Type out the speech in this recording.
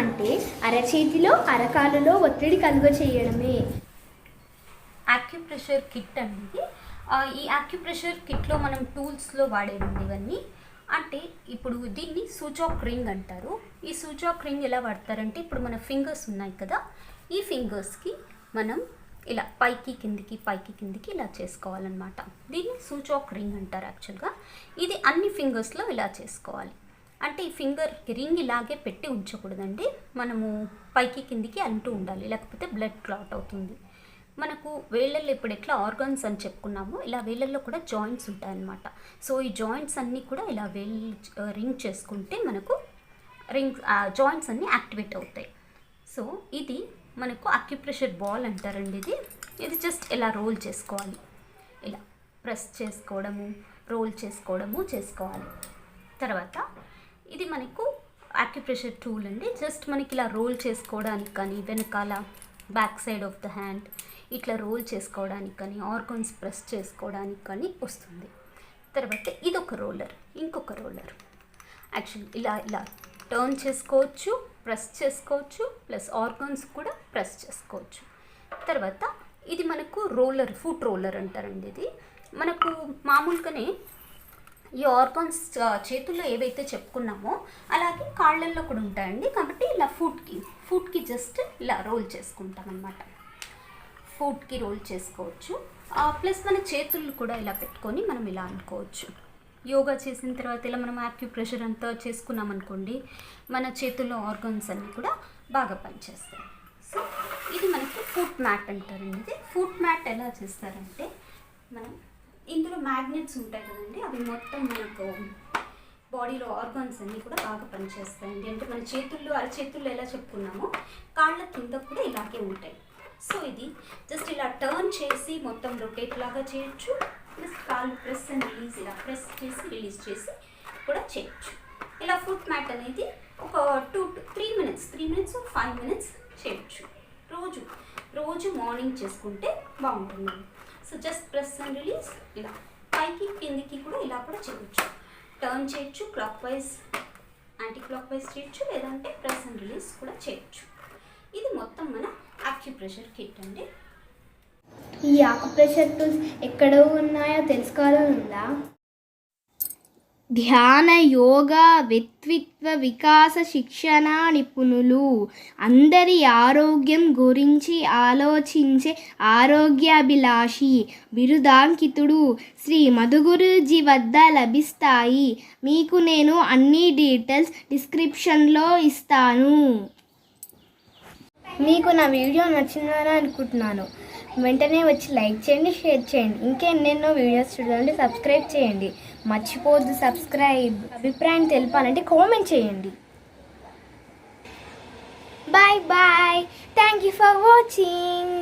అంటే అరచేతిలో అరకాలులో ఒత్తిడి కలుగ చేయడమే యాక్యుప్రెషర్ కిట్ అనేది ఈ యాక్యుప్రెషర్ కిట్లో మనం టూల్స్లో వాడేది ఇవన్నీ అంటే ఇప్పుడు దీన్ని సూచాక్ రింగ్ అంటారు. ఈ సూచాక్ రింగ్ ఎలా వాడతారంటే ఇప్పుడు మన ఫింగర్స్ ఉన్నాయి కదా ఈ ఫింగర్స్కి మనం ఇలా పైకి కిందికి పైకి కిందికి ఇలా చేసుకోవాలన్నమాట. దీన్ని సూచాక్ రింగ్ అంటారు యాక్చువల్గా ఇది అన్ని ఫింగర్స్లో ఇలా చేసుకోవాలి. అంటే ఈ ఫింగర్ రింగ్ ఇలాగే పెట్టి ఉంచకూడదండి. మనము పైకి కిందికి అంటూ ఉండాలి. లేకపోతే బ్లడ్ క్లాట్ అవుతుంది. మనకు వేళ్ళల్లో ఇప్పుడు ఎట్లా ఆర్గాన్స్ అని చెప్పుకున్నామో ఇలా వేళ్ళల్లో కూడా జాయింట్స్ ఉంటాయన్నమాట. సో ఈ జాయింట్స్ అన్నీ కూడా ఇలా వేళ్ళు రింగ్ చేసుకుంటే మనకు రింగ్ జాయింట్స్ అన్నీ యాక్టివేట్ అవుతాయి. సో ఇది మనకు అక్యుప్రెషర్ బాల్ అంటారండి ఇది. ఇది జస్ట్ ఇలా రోల్ చేసుకోవాలి. ఇలా ప్రెస్ చేసుకోవడము రోల్ చేసుకోవడము చేసుకోవాలి. తర్వాత ఇది మనకు యాక్యుప్రెషర్ టూల్ అండి. జస్ట్ మనకి ఇలా రోల్ చేసుకోవడానికి కానీ వెనకాల back side of the hand ఇట్లా రోల్ చేసుకోవడానికి కానీ ఆర్గన్స్ ప్రెస్ చేసుకోవడానికి కానీ వస్తుంది. తర్వాత ఇది ఒక రోలర్ ఇంకొక రోలర్ యాక్చువల్లీ ఇలా ఇలా టర్న్ చేసుకోవచ్చు ప్రెస్ చేసుకోవచ్చు ప్లస్ ఆర్గన్స్ కూడా ప్రెస్ చేసుకోవచ్చు. తర్వాత ఇది మనకు రోలర్ ఫుట్ రోలర్ అంటారండి ఇది. మనకు మామూలుగానే ఈ ఆర్గాన్స్ చేతుల్లో ఏవైతే చెప్పుకున్నామో అలాగే కాళ్ళల్లో కూడా ఉంటాయండి. కాబట్టి ఇలా ఫుట్కి ఫుట్కి జస్ట్ ఇలా రోల్ చేసుకుంటాం అనమాట ఫుట్కి రోల్ చేసుకోవచ్చు. ప్లస్ మన చేతులు కూడా ఇలా పెట్టుకొని మనం ఇలా అనుకోవచ్చు. యోగా చేసిన తర్వాత ఇలా మనం యాక్యుప్రెషర్ అంతా చేసుకున్నాం అనుకోండి మన చేతుల్లో ఆర్గాన్స్ అన్నీ కూడా బాగా పనిచేస్తాయి. సో ఇది మనకి ఫుట్ మ్యాట్ అంటారండి ఇది ఫుట్ మ్యాట్ ఎలా చేస్తారంటే మ్యాగ్నెట్స్ ఉంటాయి కదండి అవి మొత్తం మనకు బాడీలో ఆర్గన్స్ అన్నీ కూడా బాగా పనిచేస్తాయండి. అంటే మన చేతుల్లో అరచేతుల్లో ఎలా చెప్పుకున్నామో కాళ్ళ కింద కూడా ఇలాగే ఉంటాయి. సో ఇది జస్ట్ ఇలా టర్న్ చేసి మొత్తం రొటేట్ లాగా చేయొచ్చు. ప్లస్ కాళ్ళు ప్రెస్ అండ్ రిలీజ్ ఇలా ప్రెస్ చేసి రిలీజ్ చేసి కూడా చేయొచ్చు. ఇలా ఫుట్ మ్యాట్ అనేది ఒక two three minutes three minutes five minutes చేయొచ్చు. రోజు రోజు మార్నింగ్ చేసుకుంటే బాగుంటుంది. So just press and release ఇలా. పైకి కిందికి కూడా ఇలా కూడా చేయొచ్చు. టర్న్ చేయొచ్చు clockwise anticlockwise చేయొచ్చు లేదంటే ప్రెస్ అండ్ రిలీజ్ కూడా చేయొచ్చు. ఇది మొత్తం మన ఆక్యుప్రెషర్ కిట్ అండి. ఈ ఆక్యుప్రెషర్ టూల్స్ ఎక్కడ ఉన్నాయో తెలుసుకోవాలని ఉందా? ధ్యాన యోగ వ్యక్తిత్వ వికాస శిక్షణ నిపుణులు. అందరి ఆరోగ్యం గురించి ఆలోచించే ఆరోగ్యాభిలాషి బిరుదాంకితుడు శ్రీ మధుగురుజీ వద్ద లభిస్తాయి. మీకు నేను అన్ని డీటెయిల్స్ డిస్క్రిప్షన్లో ఇస్తాను. మీకు నా వీడియో నచ్చిందని అనుకుంటున్నాను. వెంటనే వచ్చి లైక్ చేయండి షేర్ చేయండి. ఇంకెన్నెన్నో వీడియోస్ చూడండి సబ్స్క్రైబ్ చేయండి. మర్చిపోద్దు సబ్స్క్రైబ్ అభిప్రాయం తెలపాలంటే కామెంట్ చేయండి. Bye bye thank you for watching